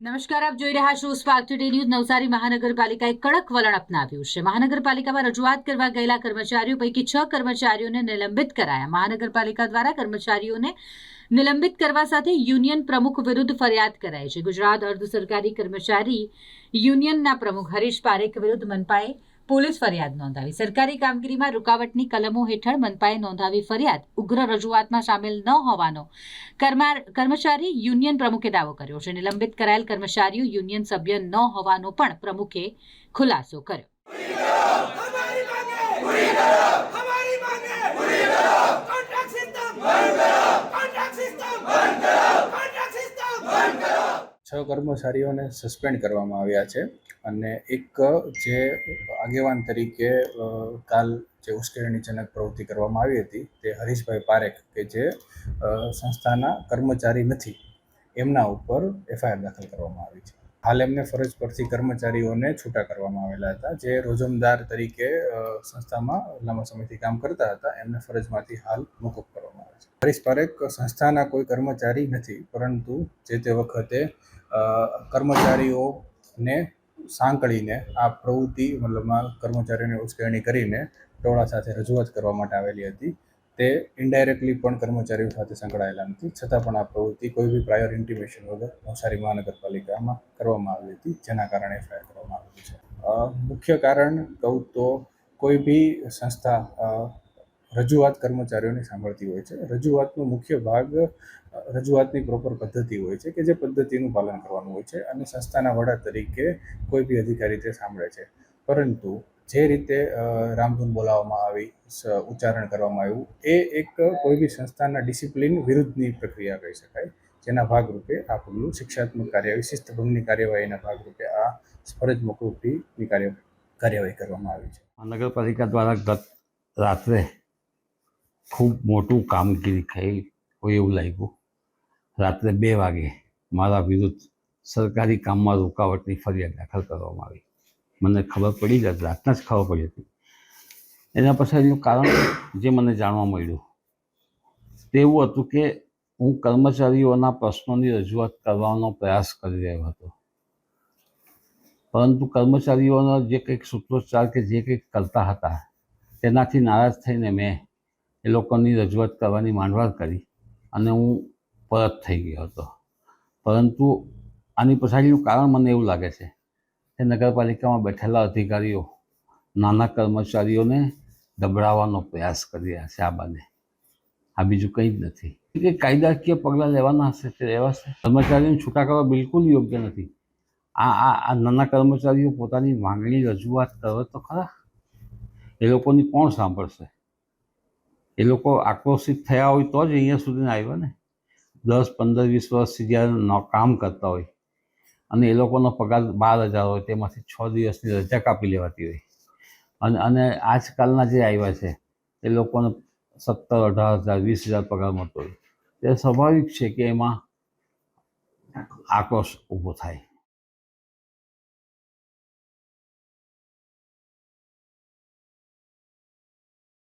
નમસ્કાર, આપ જોઈ રહ્યા છો સ્પાર્ક ટુડે ન્યૂઝ નવસારી મહાનગરપાલિકાએ કડક વલણ અપનાવ્યું છે. મહાનગરપાલિકામાં રજૂઆત કરવા ગયેલા કર્મચારીઓ પૈકી છ કર્મચારીઓને નિલંબિત કરાયા. મહાનગરપાલિકા દ્વારા કર્મચારીઓને નિલંબિત કરવા સાથે યુનિયન પ્રમુખ વિરુદ્ધ ફરિયાદ કરાઈ છે. ગુજરાત અર્ધ સરકારી કર્મચારી યુનિયનના પ્રમુખ હરીશ પારેખ વિરુદ્ધ મનપાએ પોલીસ ફરિયાદ નોંધાવી. સરકારી કામગીરીમાં રૂકાવટની કલમો હેઠળ મનપાએ નોંધાવી ફરિયાદ. ઉગ્ર રજૂઆતમાં સામેલ ન હોવાનો કર્મચારી યુનિયન પ્રમુખે દાવો કર્યો છે નિલંબિત કરાયેલ કર્મચારીઓ યુનિયન સભ્ય ન હોવાનો પણ પ્રમુખે ખુલાસો કર્યો. છ કર્મચારીઓને સસ્પેન્ડ કરવામાં આવ્યા છે. અને એક જે આગેવાન તરીકે કાલ જે ઉશ્કેરણીજનક પ્રવૃત્તિ કરવામાં આવી હતી તે હરીશભાઈ પારેખ કે જે સંસ્થાના કર્મચારી નથી, એમના ઉપર એફઆઈઆર દાખલ કરવામાં આવી છે. હાલ એમને ફરજ પરથી કર્મચારીઓને છૂટા કરવામાં આવેલા હતા. જે રોજમદાર તરીકે સંસ્થામાં લાંબા સમયથી કામ કરતા હતા, એમને ફરજમાંથી હાલ મુકુબ કરવામાં હરીશ પારેખ સંસ્થાના કોઈ કર્મચારી નથી, પરંતુ જે તે વખતે કર્મચારીઓને સાંકળીને આ પ્રવૃત્તિ મતલબમાં કર્મચારીઓને ઉશ્કેરણી કરીને ટોળા સાથે રજૂઆત કરવા માટે આવેલી હતી. તે ઇન્ડાયરેક્ટલી પણ કર્મચારીઓ સાથે સંકળાયેલા નથી, છતાં પણ આ પ્રવૃત્તિ કોઈ બી પ્રાયોર ઇન્ટિમેશન વગર નવસારી મહાનગરપાલિકામાં કરવામાં આવી હતી, જેના કારણે એફઆઈઆર કરવામાં આવી છે. મુખ્ય કારણ કહું તો કોઈ બી સંસ્થા રજૂઆત કર્મચારીઓની સાંભળતી હોય છે. રજૂઆતનો મુખ્ય ભાગ રજૂઆતની પ્રોપર પદ્ધતિ હોય છે કે જે પદ્ધતિનું પાલન કરવાનું હોય છે અને સંસ્થાના વડા તરીકે કોઈ બી અધિકારી તે સાંભળે છે. પરંતુ જે રીતે રામધૂન બોલાવવામાં આવી ઉચ્ચારણ કરવામાં આવ્યું, એ એક કોઈ બી સંસ્થાના ડિસિપ્લિન વિરુદ્ધની પ્રક્રિયા કહી શકાય. જેના ભાગરૂપે આ પગલું શિક્ષાત્મક કાર્યવાહી શિસ્તભંગની કાર્યવાહીના ભાગરૂપે આ ફરજ મોકૂફીની કાર્ય, કાર્યવાહી કરવામાં આવી છે. નગરપાલિકા દ્વારા ગત રાત્રે ખૂબ મોટું કામગીરી થઈ હોય એવું લાગ્યું. રાત્રે બે વાગે મારા વિરુદ્ધ સરકારી કામમાં રોકાવટની ફરિયાદ દાખલ કરવામાં આવી. મને ખબર પડી જ, રાતના જ ખબર પડી હતી. એના પછી એનું કારણ જે મને જાણવા મળ્યું તે એવું હતું કે હું કર્મચારીઓના પ્રશ્નોની રજૂઆત કરવાનો પ્રયાસ કરી રહ્યો હતો. પરંતુ કર્મચારીઓનો જે કંઈક સૂત્રોચ્ચાર કે જે કંઈક કરતા હતા, તેનાથી નારાજ થઈને મેં એ લોકોની રજૂઆત કરવાની માંડવાળ કરી અને હું પરત થઈ ગયો હતો. પરંતુ આની પછાડીનું કારણ મને એવું લાગે છે કે નગરપાલિકામાં બેઠેલા અધિકારીઓ, નાના કર્મચારીઓને દબડાવવાનો પ્રયાસ કરી રહ્યા છે આ બાને. આ બીજું કંઈ જ નથી. કે કાયદાકીય પગલાં લેવાના હશે તે લેવાશે? કર્મચારીઓને છૂટા કરવા બિલકુલ યોગ્ય નથી. આ આ આ નાના કર્મચારીઓ પોતાની માંગણી રજૂઆત કરે તો ખરા? એ લોકોની કોણ સાંભળશે? એ લોકો આક્રોશિત થયા હોય તો જ અહીંયા સુધીને આવ્યા ને. દસ, પંદર, વીસ વર્ષથી જ્યારે કામ કરતા હોય અને એ લોકોનો પગાર બાર હજાર હોય તેમાંથી છ દિવસની રજા કાપી લેવાતી હોય. અને અને આજકાલના જે આવ્યા છે એ લોકોને સત્તર, અઢાર હજાર, વીસ હજાર પગાર મળતો હોય. તે સ્વાભાવિક છે કે એમાં આક્રોશ ઊભો થાય.